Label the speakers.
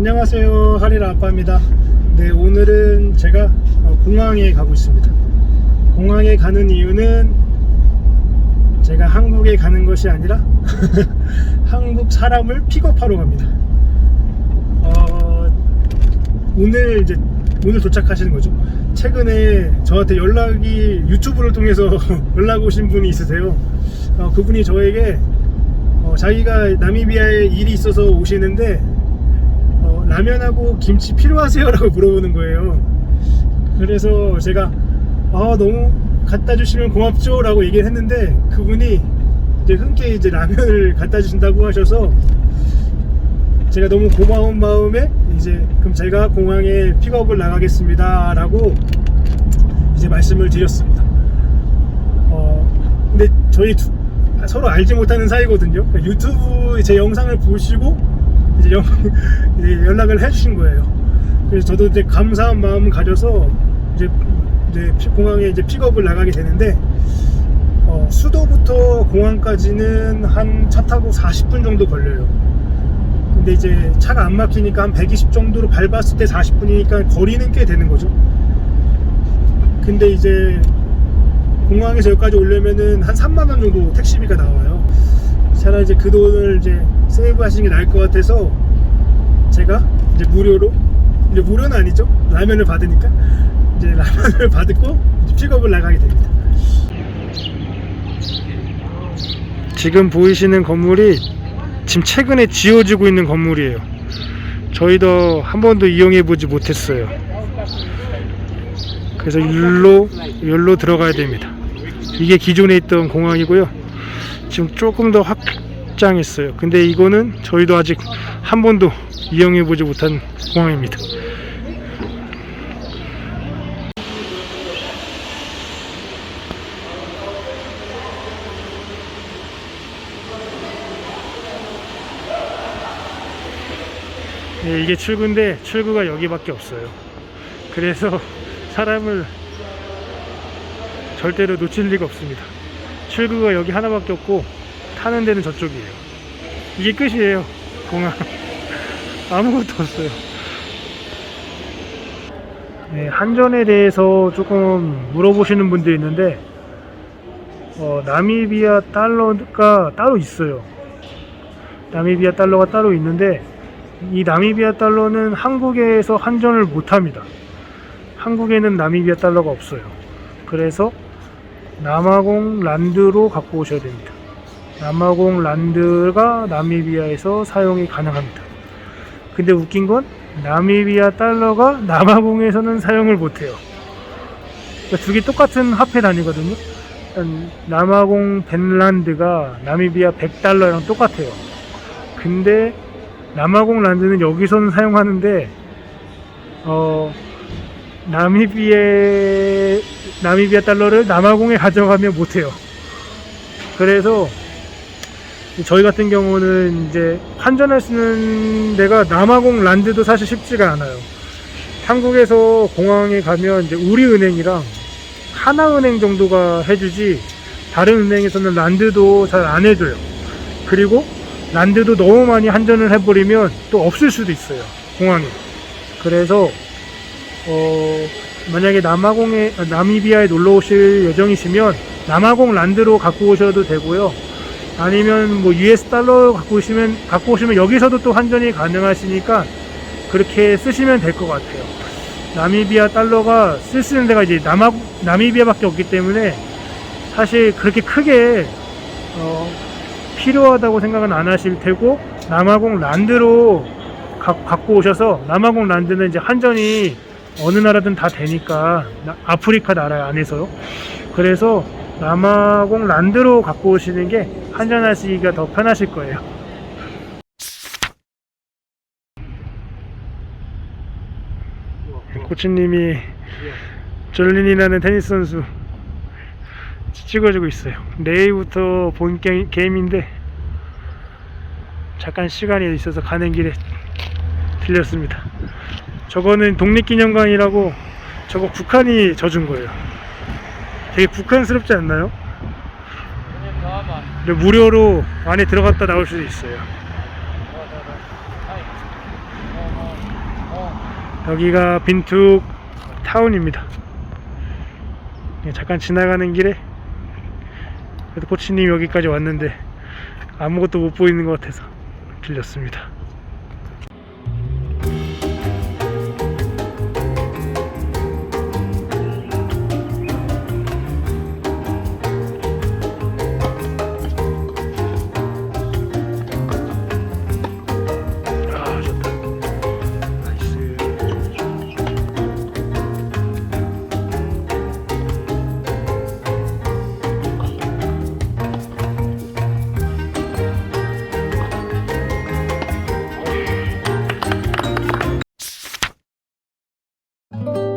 Speaker 1: 안녕하세요. 하리라 아빠입니다. 네, 오늘은 제가 어, 공항에 가고 있습니다. 공항에 가는 이유는 제가 한국에 가는 것이 아니라 한국 사람을 픽업하러 갑니다. 어, 오늘 이제 오늘 도착하시는 거죠. 최근에 저한테 연락이 유튜브를 통해서 연락 오신 분이 있으세요. 어, 그분이 저에게 어, 자기가 나미비아에 일이 있어서 오시는데 어, 라면하고 김치 필요하세요? 라고 물어보는 거예요. 그래서 제가 아, 너무 갖다 주시면 고맙죠 라고 얘기를 했는데 그분이 이제 흔쾌히 이제 라면을 갖다 주신다고 하셔서 제가 너무 고마운 마음에 이제 그럼 제가 공항에 픽업을 나가겠습니다 라고 이제 말씀을 드렸습니다. 어, 근데 저희 두- 서로 알지 못하는 사이거든요. 그러니까 유튜브 제 영상을 보시고 이제, 영- 이제 연락을 해주신 거예요. 그래서 저도 이제 감사한 마음을 가져서 이제, 이제 피- 공항에 이제 픽업을 나가게 되는데 어, 수도부터 공항까지는 한 차 타고 40분 정도 걸려요. 근데 이제 차가 안 막히니까 한 120 정도로 밟았을 때 40분이니까 거리는 꽤 되는 거죠. 근데 이제 공항에서 여기까지 오려면은 한 3만 원 정도 택시비가 나와요. 차라리 이제 그 돈을 이제 세이브 하시는 게 나을 것 같아서 제가 이제 무료로 이제 무료는 아니죠. 라면을 받으니까 이제 라면을 받고 이제 픽업을 나가게 됩니다. 지금 보이시는 건물이 지금 최근에 지어지고 있는 건물이에요. 저희도 한 번도 이용해 보지 못했어요. 그래서 율로 율로 들어가야 됩니다. 이게 기존에 있던 공항이고요. 지금 조금 더 확 장했어요. 근데 이거는 저희도 아직 한 번도 이용해 보지 못한 공항입니다. 네, 이게 출구인데 출구가 여기밖에 없어요. 그래서 사람을 절대로 놓칠 리가 없습니다. 출구가 여기 하나밖에 없고 타는 데는 저쪽이에요. 이게 끝이에요. 공항. 아무것도 없어요. 네, 한전에 대해서 조금 물어보시는 분들이 있는데 어, 나미비아 달러가 따로 있어요. 나미비아 달러가 따로 있는데 이 나미비아 달러는 한국에서 환전을 못합니다. 한국에는 나미비아 달러가 없어요. 그래서 남아공 란드로 갖고 오셔야 됩니다. 남아공 란드가 나미비아에서 사용이 가능합니다. 근데 웃긴 건 나미비아 달러가 남아공에서는 사용을 못해요. 두개 똑같은 화폐 단위거든요. 일단 남아공 벤란드가 나미비아 100달러랑 똑같아요. 근데 남아공 란드는 여기서는 사용하는데 어 나미비에 나미비아 달러를 남아공에 가져가면 못해요. 그래서 저희 같은 경우는 이제 환전할 수 있는 데가 남아공 란드도 사실 쉽지가 않아요. 한국에서 공항에 가면 이제 우리은행이랑 하나은행 정도가 해주지 다른 은행에서는 란드도 잘 안 해줘요. 그리고 란드도 너무 많이 환전을 해버리면 또 없을 수도 있어요. 공항에. 그래서 어, 만약에 남아공에 아, 나미비아에 놀러 오실 예정이시면 남아공 란드로 갖고 오셔도 되고요. 아니면 뭐 US 달러 갖고 오시면 갖고 오시면 여기서도 또 환전이 가능하시니까 그렇게 쓰시면 될 것 같아요. 나미비아 달러가 쓸수 있는 데가 이제 남아 나미비아밖에 없기 때문에 사실 그렇게 크게 어, 필요하다고 생각은 안 하실 테고 남아공 란드로 가- 갖고 오셔서 남아공 란드는 이제 환전이 어느 나라든 다 되니까 나- 아프리카 나라 안에서요. 그래서 남아공 란드로 갖고 오시는 게 환전하시기가 더 편하실 거예요. 코치님이 졸린이라는 테니스 선수 찍어주고 있어요. 내일부터 본 게, 게임인데 잠깐 시간이 있어서 가는 길에 들렸습니다. 저거는 독립기념관이라고 저거 북한이 져준 거예요. 되게 북한스럽지 않나요? 근데 무료로 안에 들어갔다 나올 수도 있어요. 여기가 빈툭 타운입니다. 예, 잠깐 지나가는 길에 그래도 코치님 여기까지 왔는데 아무것도 못 보이는 것 같아서 들렸습니다. thank you